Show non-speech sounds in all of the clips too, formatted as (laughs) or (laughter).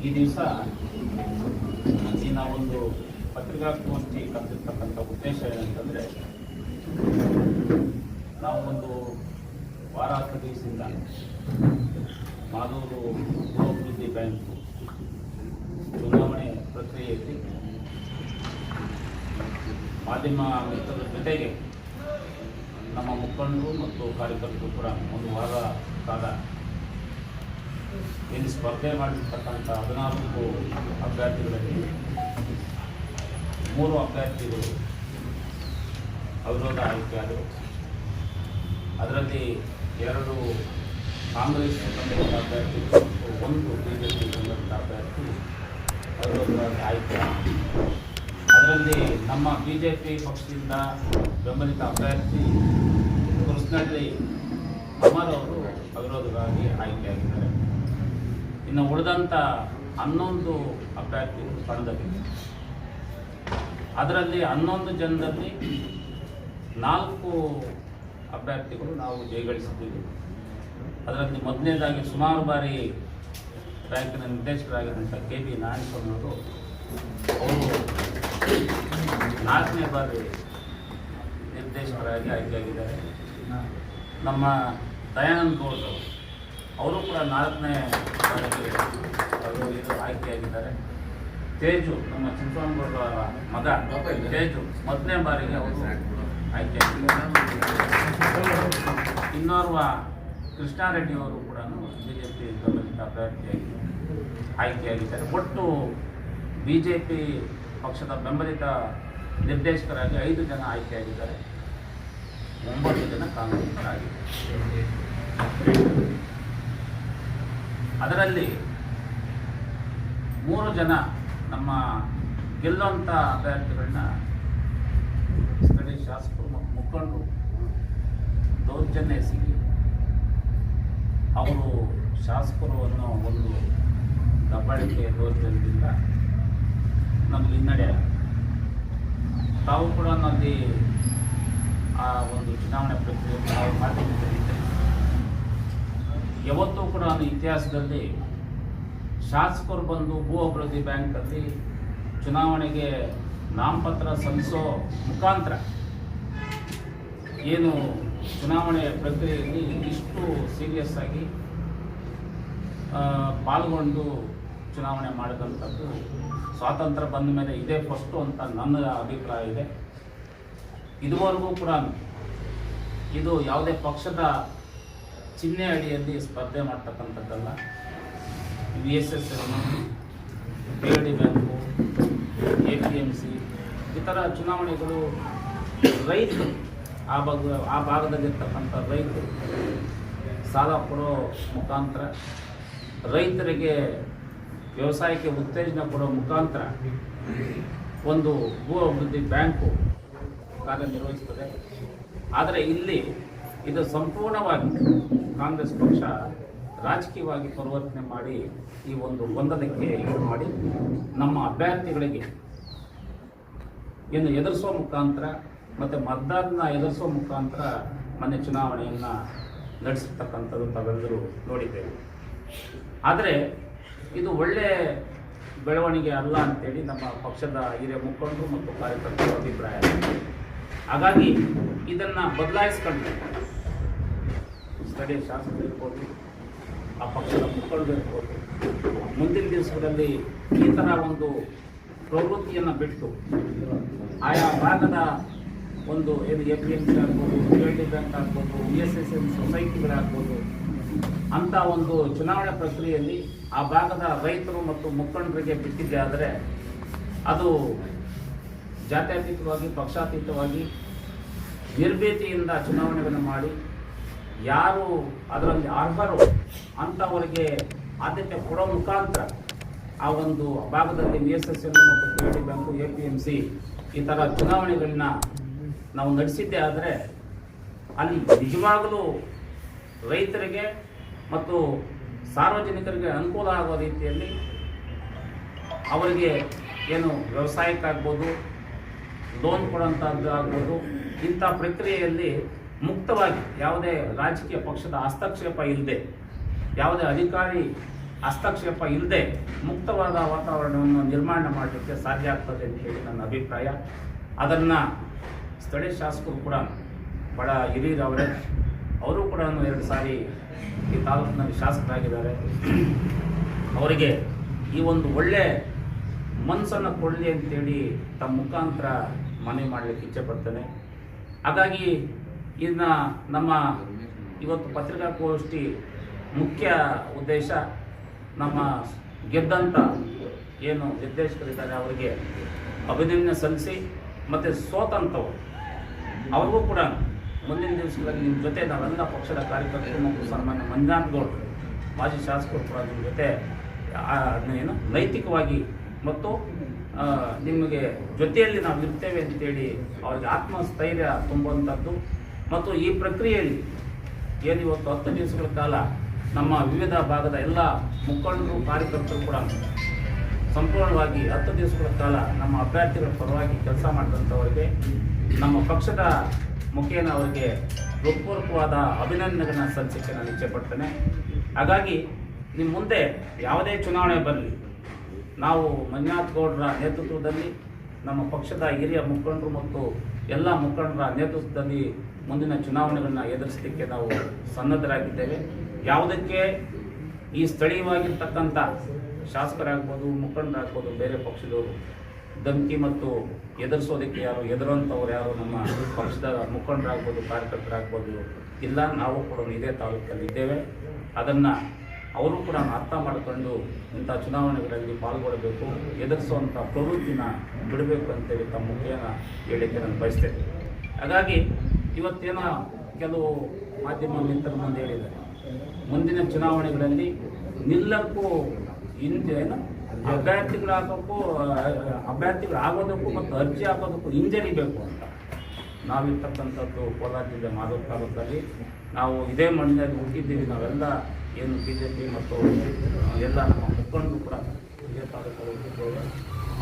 ಈ ದಿವಸ ಈ ನಾವೊಂದು ಪತ್ರಿಕಾಗೋಷ್ಠಿ ಕರೆದಿರ್ತಕ್ಕಂಥ ಉದ್ದೇಶ ಏನಂತಂದರೆ, ನಾವು ಒಂದು ವಾರ ಹತ್ತು ದಿವಸದಿಂದ ಮಾದೂರು ಅಭಿವೃದ್ಧಿ ಬ್ಯಾಂಕ್ ಚುನಾವಣೆ ಪ್ರಕ್ರಿಯೆಯಲ್ಲಿ ಮಾಧ್ಯಮ ಮಿತ್ರರ ಜೊತೆಗೆ ಮುಖಂಡರು ಮತ್ತು ಕಾರ್ಯಕರ್ತರು ಕೂಡ ಒಂದು ವಾರ ಕಾಲ ಇಲ್ಲಿ ಸ್ಪರ್ಧೆ ಮಾಡಿರ್ತಕ್ಕಂಥ ಹದಿನಾಲ್ಕು ಅಭ್ಯರ್ಥಿಗಳಲ್ಲಿ ಮೂರು ಅಭ್ಯರ್ಥಿಗಳು ಅವಿರೋಧ ಆಯ್ಕೆಯಾದರು. ಅದರಲ್ಲಿ ಎರಡು ಕಾಂಗ್ರೆಸ್ ಸಂಬಂಧಿತ ಅಭ್ಯರ್ಥಿಗಳು ಮತ್ತು ಒಂದು ಬಿ ಜೆ ಪಿ ಅಭ್ಯರ್ಥಿ ಅವಿರೋಧವಾಗಿ ಆಯ್ಕೆ. ಅದರಲ್ಲಿ ನಮ್ಮ ಬಿ ಜೆ ಪಿ ಪಕ್ಷದಿಂದ ಬೆಂಬಲಿತ ಅಭ್ಯರ್ಥಿ ಕೃಷ್ಣಹಳ್ಳಿ ಅಮರ್ ಅವರು ಅವಿರೋಧವಾಗಿ ಆಯ್ಕೆಯಾಗಿದ್ದಾರೆ ಇನ್ನು ಉಳಿದಂಥ ಹನ್ನೊಂದು ಅಭ್ಯರ್ಥಿಗಳು ಕಣದಲ್ಲಿದೆ ಅದರಲ್ಲಿ ಹನ್ನೊಂದು ಜನರಲ್ಲಿ ನಾಲ್ಕು ಅಭ್ಯರ್ಥಿಗಳು ನಾವು ಜಯಗಳಿಸಿದ್ದೀವಿ. ಅದರಲ್ಲಿ ಮೊದಲನೇದಾಗಿ ಸುಮಾರು ಬಾರಿ ಬ್ಯಾಂಕಿನ ನಿರ್ದೇಶಕರಾಗಿದ್ದಂಥ ಕೆ ಬಿ ನಾರಾಯಣಸ್ವಾಮಿ ಅವರು ನಾಲ್ಕನೇ ಬಾರಿ ನಿರ್ದೇಶಕರಾಗಿ ಆಯ್ಕೆಯಾಗಿದ್ದಾರೆ ನಮ್ಮ ದಯಾನಂದ್ ಗೌಡ್ ಅವರು. ಕೂಡ ನಾಲ್ಕನೇ ಇದು ಆಯ್ಕೆಯಾಗಿದ್ದಾರೆ. ತೇಜು, ನಮ್ಮ ಚಿಂತಾಮಗೌಡ ಮಗ, ತೇಜು ಮೊದಲನೇ ಬಾರಿಗೆ ಅವರು ಆಯ್ಕೆಯಾಗಿದ್ದಾರೆ. ಇನ್ನೋರ್ವ ಕೃಷ್ಣಾರೆಡ್ಡಿ ಅವರು ಕೂಡ ಬಿ ಜೆ ಪಿ ಬೆಂಬಲಿತ ಅಭ್ಯರ್ಥಿಯಾಗಿ ಆಯ್ಕೆಯಾಗಿದ್ದಾರೆ. ಒಟ್ಟು ಬಿ ಜೆ ಪಿ ಪಕ್ಷದ ಬೆಂಬಲಿತ ನಿರ್ದೇಶಕರಾಗಿ ಐದು ಜನ ಆಯ್ಕೆಯಾಗಿದ್ದಾರೆ. ಒಂಬತ್ತು ಜನ ಕಾಂಗ್ರೆಸ್ಗಳಾಗಿದೆ ಅದರಲ್ಲಿ ಮೂರು ಜನ ನಮ್ಮ ಗೆಲ್ಲುವಂಥ ಅಭ್ಯರ್ಥಿಗಳನ್ನ ಸ್ಥಳೀಯ ಶಾಸಕರು ಮತ್ತು ಮುಖಂಡರು ದೌರ್ಜನ್ಯ ಎಸಗಿ ಅವರು ಶಾಸಕರು ಅನ್ನೋ ಒಂದು ದಬ್ಬಾಳಿಕೆ ದೌರ್ಜನ್ಯದಿಂದ ನಮಗೆ ಹಿನ್ನಡೆ. ತಾವು ಕೂಡ ನಲ್ಲಿ ಆ ಒಂದು ಚುನಾವಣೆ ಪ್ರಕ್ರಿಯೆಯಲ್ಲಿ ನಾವು ಮಾಧ್ಯಮದಲ್ಲಿದ್ದರೆ ಯಾವತ್ತೂ ಕೂಡ ಅದು ಇತಿಹಾಸದಲ್ಲಿ ಶಾಸಕರು ಬಂದು ಭೂ ಅಭಿವೃದ್ಧಿ ಬ್ಯಾಂಕಲ್ಲಿ ಚುನಾವಣೆಗೆ ನಾಮಪತ್ರ ಸಲ್ಲಿಸೋ ಮುಖಾಂತರ ಏನು ಚುನಾವಣೆ ಪ್ರಕ್ರಿಯೆಯಲ್ಲಿ ಇಷ್ಟು ಸೀರಿಯಸ್ ಆಗಿ ಪಾಲ್ಗೊಂಡು ಚುನಾವಣೆ ಮಾಡಿದಂಥದ್ದು ಸ್ವಾತಂತ್ರ್ಯ ಬಂದ ಮೇಲೆ ಇದೇ ಫಸ್ಟು ಅಂತ ನನ್ನ ಅಭಿಪ್ರಾಯ ಇದೆ. ಇದುವರೆಗೂ ಕೂಡ ಇದು ಯಾವುದೇ ಪಕ್ಷದ ಚಿಹ್ನೆ ಅಡಿಯಲ್ಲಿ ಸ್ಪರ್ಧೆ ಮಾಡ್ತಕ್ಕಂಥದ್ದಲ್ಲ. V S S L D bank A P M C ಥರ ಚುನಾವಣೆಗಳು ರೈತರು ಆ ಭಾಗ ಆ ಭಾಗದಲ್ಲಿರ್ತಕ್ಕಂಥ ರೈತರು ಸಾಲ ಕೊಡೋ ಮುಖಾಂತರ, ರೈತರಿಗೆ ವ್ಯವಸಾಯಕ್ಕೆ ಉತ್ತೇಜನ ಕೊಡೋ ಮುಖಾಂತರ ಒಂದು ಭೂ ಅಭಿವೃದ್ಧಿ ಬ್ಯಾಂಕು ಕಾರ್ಯನಿರ್ವಹಿಸ್ತದೆ ಆದರೆ ಇಲ್ಲಿ ಇದು ಸಂಪೂರ್ಣವಾಗಿ ಕಾಂಗ್ರೆಸ್ ಪಕ್ಷ ರಾಜಕೀಯವಾಗಿ ಪರಿವರ್ತನೆ ಮಾಡಿ ಈ ಒಂದು ಗೊಂದಲಕ್ಕೆ ಇದು ಮಾಡಿ ನಮ್ಮ ಅಭ್ಯರ್ಥಿಗಳಿಗೆ ಇನ್ನು ಎದುರಿಸುವ ಮುಖಾಂತರ ಮತ್ತು ಮತದಾರನ ಎದುರಿಸುವ ಮುಖಾಂತರ ಮನೆ ಚುನಾವಣೆಯನ್ನು ನಡೆಸಿರ್ತಕ್ಕಂಥದ್ದು ತಾವೆಲ್ಲರೂ ನೋಡಿದ್ದೇವೆ. ಆದರೆ ಇದು ಒಳ್ಳೆ ಬೆಳವಣಿಗೆ ಅಲ್ಲ ಅಂತೇಳಿ ನಮ್ಮ ಪಕ್ಷದ ಹಿರಿಯ ಮುಖಂಡರು ಮತ್ತು ಕಾರ್ಯಕರ್ತರ ಅಭಿಪ್ರಾಯ. ಹಾಗಾಗಿ ಇದನ್ನು ಬದಲಾಯಿಸ್ಕೊಂಡು ಸ್ಥಳೀಯ ಶಾಸಕರು ಇರ್ಬೋದು, ಆ ಪಕ್ಷದ ಮುಖಂಡರು ಇರ್ಬೋದು, ಮುಂದಿನ ದಿವಸಗಳಲ್ಲಿ ಈ ಥರ ಒಂದು ಪ್ರವೃತ್ತಿಯನ್ನು ಬಿಟ್ಟು ಆಯಾ ಭಾಗದ ಒಂದು ಏನು ಎಫ್ ಪಿ ಎಂ ಸಿ ಆಗ್ಬೋದು ಡಿ ಬ್ಯಾಂಕ್ ಆಗ್ಬೋದು ಇ ಎಸ್ ಎಸ್ ಎನ್ ಸೊಸೈಟಿಗಳಾಗ್ಬೋದು ಅಂಥ ಒಂದು ಚುನಾವಣೆ ಪ್ರಕ್ರಿಯೆಯಲ್ಲಿ ಆ ಭಾಗದ ರೈತರು ಮತ್ತು ಮುಖಂಡರಿಗೆ ಬಿಟ್ಟಿದ್ದೆ ಆದರೆ ಅದು ಜಾತ್ಯತೀತವಾಗಿ, ಪಕ್ಷಾತೀತವಾಗಿ ನಿರ್ಭೀತಿಯಿಂದ ಚುನಾವಣೆಗಳನ್ನು ಮಾಡಿ ಯಾರು ಅದರಲ್ಲಿ ಅರ್ಹರು ಅಂಥವರಿಗೆ ಆದ್ಯತೆ ಕೊಡೋ ಮುಖಾಂತರ ಆ ಒಂದು ಭಾಗದಲ್ಲಿ ಬಿ ಎಸ್ ಎಸ್ ಎಲ್ ಮತ್ತು P D bank A P M C ಈ ಥರ ಚುನಾವಣೆಗಳನ್ನ ನಾವು ನಡೆಸಿದ್ದೇ ಆದರೆ ಅಲ್ಲಿ ನಿಜವಾಗಲೂ ರೈತರಿಗೆ ಮತ್ತು ಸಾರ್ವಜನಿಕರಿಗೆ ಅನುಕೂಲ ಆಗೋ ರೀತಿಯಲ್ಲಿ ಅವರಿಗೆ ಏನು ವ್ಯವಸಾಯಕ್ಕಾಗ್ಬೋದು ಲೋನ್ ಕೊಡುವಂಥದ್ದು ಆಗ್ಬೋದು, ಇಂಥ ಪ್ರಕ್ರಿಯೆಯಲ್ಲಿ ಮುಕ್ತವಾಗಿ ಯಾವುದೇ ರಾಜಕೀಯ ಪಕ್ಷದ ಹಸ್ತಕ್ಷೇಪ ಇಲ್ಲದೆ ಯಾವುದೇ ಅಧಿಕಾರಿ ಹಸ್ತಕ್ಷೇಪ ಇಲ್ಲದೆ ಮುಕ್ತವಾದ ವಾತಾವರಣವನ್ನು ನಿರ್ಮಾಣ ಮಾಡಲಿಕ್ಕೆ ಸಾಧ್ಯ ಆಗ್ತದೆ ಅಂತ ಹೇಳಿ ನನ್ನ ಅಭಿಪ್ರಾಯ. ಅದನ್ನು ಸ್ಥಳೀಯ ಶಾಸಕರು ಕೂಡ ಬಡ ಹಿರಿಯರವರೇ ಅವರು ಕೂಡ ಎರಡು ಸಾರಿ ಈ ತಾಲೂಕಿನಲ್ಲಿ ಶಾಸಕರಾಗಿದ್ದಾರೆ. ಅವರಿಗೆ ಈ ಒಂದು ಒಳ್ಳೆ ಮನಸ್ಸನ್ನು ಕೊಡಲಿ ಅಂತೇಳಿ ತಮ್ಮ ಮುಖಾಂತರ ಮನವಿ ಮಾಡಲಿಕ್ಕೆ ಇಚ್ಛೆ ಪಡ್ತೇನೆ. ಹಾಗಾಗಿ ಇದನ್ನ ನಮ್ಮ ಇವತ್ತು ಪತ್ರಿಕಾಗೋಷ್ಠಿ ಮುಖ್ಯ ಉದ್ದೇಶ ನಮ್ಮ ಗೆದ್ದಂಥ ಏನು ನಿರ್ದೇಶಕರಿದ್ದಾರೆ ಅವರಿಗೆ ಅಭಿನಂದನೆ ಸಲ್ಲಿಸಿ ಮತ್ತು ಸೋತಂಥವು ಅವ್ರಿಗೂ ಕೂಡ ಮುಂದಿನ ದಿವಸಗಳಲ್ಲಿ ನಿಮ್ಮ ಜೊತೆ ನಾವೆಲ್ಲ ಪಕ್ಷದ ಕಾರ್ಯಕರ್ತರು ಮತ್ತು ಸನ್ಮಾನ್ಯ ಮಂಜುನಾಥ್ ಗೌಡ್ರು ಮಾಜಿ ಶಾಸಕರು ಕೂಡ ನಿಮ್ಮ ಜೊತೆ ಏನು ನೈತಿಕವಾಗಿ ಮತ್ತು ನಿಮಗೆ ಜೊತೆಯಲ್ಲಿ ನಾವು ಇರ್ತೇವೆ ಅಂತೇಳಿ ಅವ್ರಿಗೆ ಆತ್ಮಸ್ಥೈರ್ಯ ತುಂಬುವಂಥದ್ದು. ಮತ್ತು ಈ ಪ್ರಕ್ರಿಯೆಯಲ್ಲಿ ಏನು ಇವತ್ತು ಹತ್ತು ದಿವಸಗಳ ಕಾಲ ನಮ್ಮ ವಿವಿಧ ಭಾಗದ ಎಲ್ಲ ಮುಖಂಡರು, ಕಾರ್ಯಕರ್ತರು ಕೂಡ ಸಂಪೂರ್ಣವಾಗಿ ಹತ್ತು ದಿವಸಗಳ ಕಾಲ ನಮ್ಮ ಅಭ್ಯರ್ಥಿಗಳ ಪರವಾಗಿ ಕೆಲಸ ಮಾಡಿದಂಥವರಿಗೆ, ನಮ್ಮ ಪಕ್ಷದ ಮುಖೇನ ಅವರಿಗೆ ಹೃತ್ಪೂರ್ವಕವಾದ ಅಭಿನಂದನೆಗಳನ್ನ ಸಲ್ಲಿಸಕ್ಕೆ ನಾನು ಇಚ್ಛೆ ಪಡ್ತೇನೆ. ಹಾಗಾಗಿ ನಿಮ್ಮ ಮುಂದೆ ಯಾವುದೇ ಚುನಾವಣೆ ಬರಲಿ ನಾವು ಮಂಜುನಾಥ್ ಗೌಡರ ನೇತೃತ್ವದಲ್ಲಿ ನಮ್ಮ ಪಕ್ಷದ ಹಿರಿಯ ಮುಖಂಡರು ಮತ್ತು ಎಲ್ಲ ಮುಖಂಡರ ನೇತೃತ್ವದಲ್ಲಿ ಮುಂದಿನ ಚುನಾವಣೆಗಳನ್ನು ಎದುರಿಸಲಿಕ್ಕೆ ನಾವು ಸನ್ನದ್ಧರಾಗಿದ್ದೇವೆ. ಯಾವುದಕ್ಕೆ ಈ ಸ್ಥಳೀಯವಾಗಿರ್ತಕ್ಕಂಥ ಶಾಸಕರಾಗ್ಬೋದು, ಮುಖಂಡರಾಗ್ಬೋದು, ಬೇರೆ ಪಕ್ಷದವರು ಧಮಕಿ ಮತ್ತು ಎದುರಿಸೋದಕ್ಕೆ ಯಾರು, ಎದುರುವಂಥವ್ರು ಯಾರು, ನಮ್ಮ ಪಕ್ಷದ ಮುಖಂಡರಾಗ್ಬೋದು, ಕಾರ್ಯಕರ್ತರಾಗ್ಬೋದು ಇಲ್ಲ, ನಾವು ಕೂಡ ಇದೇ ತಾಲೂಕಲ್ಲಿ ಇದ್ದೇವೆ ಅದನ್ನು ಅವರು ಕೂಡ ಅರ್ಥ ಮಾಡಿಕೊಂಡು ಇಂಥ ಚುನಾವಣೆಗಳಲ್ಲಿ ಪಾಲ್ಗೊಳ್ಳಬೇಕು, ಎದುರಿಸುವಂಥ ಪ್ರವೃತ್ತಿನ ಬಿಡಬೇಕು ಅಂತೇಳಿ ತಮ್ಮ ಮುಖ್ಯನ ಹೇಳಿಕೆ ನಾನು ಬಯಸ್ತೇನೆ. ಹಾಗಾಗಿ ಇವತ್ತೇನ ಕೆಲವು ಮಾಧ್ಯಮ ಮಿತ್ರರು ಮುಂದೆ ಹೇಳಿದ್ದಾರೆ. ಮುಂದಿನ ಚುನಾವಣೆಗಳಲ್ಲಿ ನಿಲ್ಲಕ್ಕೂ ಹಿಂದೆ ಏನು, ಅಭ್ಯರ್ಥಿಗಳಾಗೋಕ್ಕೂ, ಅಭ್ಯರ್ಥಿಗಳಾಗೋದಕ್ಕೂ ಮತ್ತು ಅರ್ಜಿ ಹಾಕೋದಕ್ಕೂ ಹಿಂಜರಿಬೇಕು ಅಂತ. ನಾವಿರ್ತಕ್ಕಂಥದ್ದು ಕೋಲಾರ ಜಿಲ್ಲೆ ಮಾಧವ ತಾಲೂಕಲ್ಲಿ. ನಾವು ಇದೇ ಮಣ್ಣಿನಲ್ಲಿ ಹುಟ್ಟಿದ್ದೀವಿ. ನಾವೆಲ್ಲ ಏನು ಬಿ ಜೆ ಪಿ ಮತ್ತು ಎಲ್ಲ ನಮ್ಮ ಮುಖಂಡರು ಕೂಡ ಇದೇ ತಾಲೂಕಲ್ಲಿ ಹುಟ್ಟಿದ್ದೇವೆ.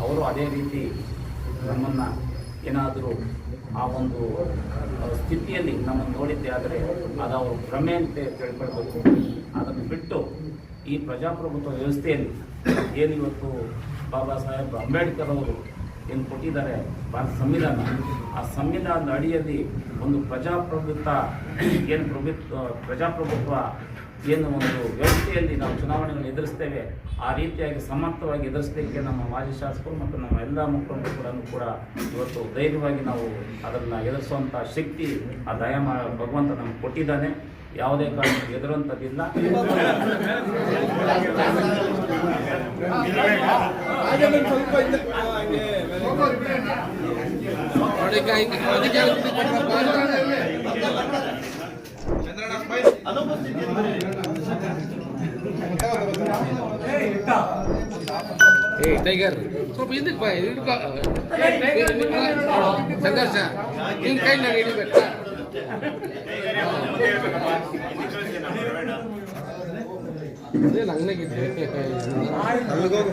ಅವರು ಅದೇ ರೀತಿ ನಮ್ಮನ್ನು ಏನಾದರೂ ಆ ಒಂದು ಸ್ಥಿತಿಯಲ್ಲಿ ನಮ್ಮನ್ನು ನೋಡಿದ್ದೆ ಆದರೆ ಅದು ಅವರು ಭ್ರಮೆ ಅಂತ ತಿಳ್ಕೊಳ್ಬೇಕು. ಅದನ್ನು ಬಿಟ್ಟು ಈ ಪ್ರಜಾಪ್ರಭುತ್ವ ವ್ಯವಸ್ಥೆಯಲ್ಲಿ ಏನಿವತ್ತು ಬಾಬಾ ಸಾಹೇಬ್ ಅಂಬೇಡ್ಕರ್ ಅವರು ಏನು ಕೊಟ್ಟಿದ್ದಾರೆ? ಭಾರತ ಸಂವಿಧಾನ. ಆ ಸಂವಿಧಾನದ ಅಡಿಯಲ್ಲಿ ಒಂದು ಪ್ರಜಾಪ್ರಭುತ್ವ ಏನು ಪ್ರಭುತ್ವ ಪ್ರಜಾಪ್ರಭುತ್ವ ಏನು ಒಂದು ವ್ಯವಸ್ಥೆಯಲ್ಲಿ ನಾವು ಚುನಾವಣೆಗಳನ್ನು ಎದುರಿಸ್ತೇವೆ ಆ ರೀತಿಯಾಗಿ ಸಮರ್ಥವಾಗಿ ಎದುರಿಸಲಿಕ್ಕೆ ನಮ್ಮ ಮಾಜಿ ಶಾಸಕರು ಮತ್ತು ನಮ್ಮ ಎಲ್ಲ ಮುಖಂಡರು ಕೂಡ ಇವತ್ತು ಧೈರ್ಯವಾಗಿ ನಾವು ಅದನ್ನು ಎದುರಿಸುವಂಥ ಶಕ್ತಿ ಆ ದಯ ಭಗವಂತ ನಮ್ಗೆ ಕೊಟ್ಟಿದ್ದಾನೆ. ಯಾವುದೇ ಕಾರಣಕ್ಕೂ ಎದುರುವಂಥದ್ದಿಲ್ಲ (laughs) ಸ್ವಲ್ಪ ಹಿಂದೆ ಆ, ಹಂಗೆ ಮೇಲೆ. ಏ ಟೈಗರ್ ಸ್ವಲ್ಪ ಹಿಂದಕ್ಕೆ ಬಾ ಹಿಡ್ಕೊ. ಸಂಘರ್ಷ ನಿನ್ ಕೈ ನಾನು ಹಿಡಿಬೇಕಾ ಅದೇ ನಂಗನಾಗಿದ್ದೆ ಅಲ್ಲಿಗೋಗು.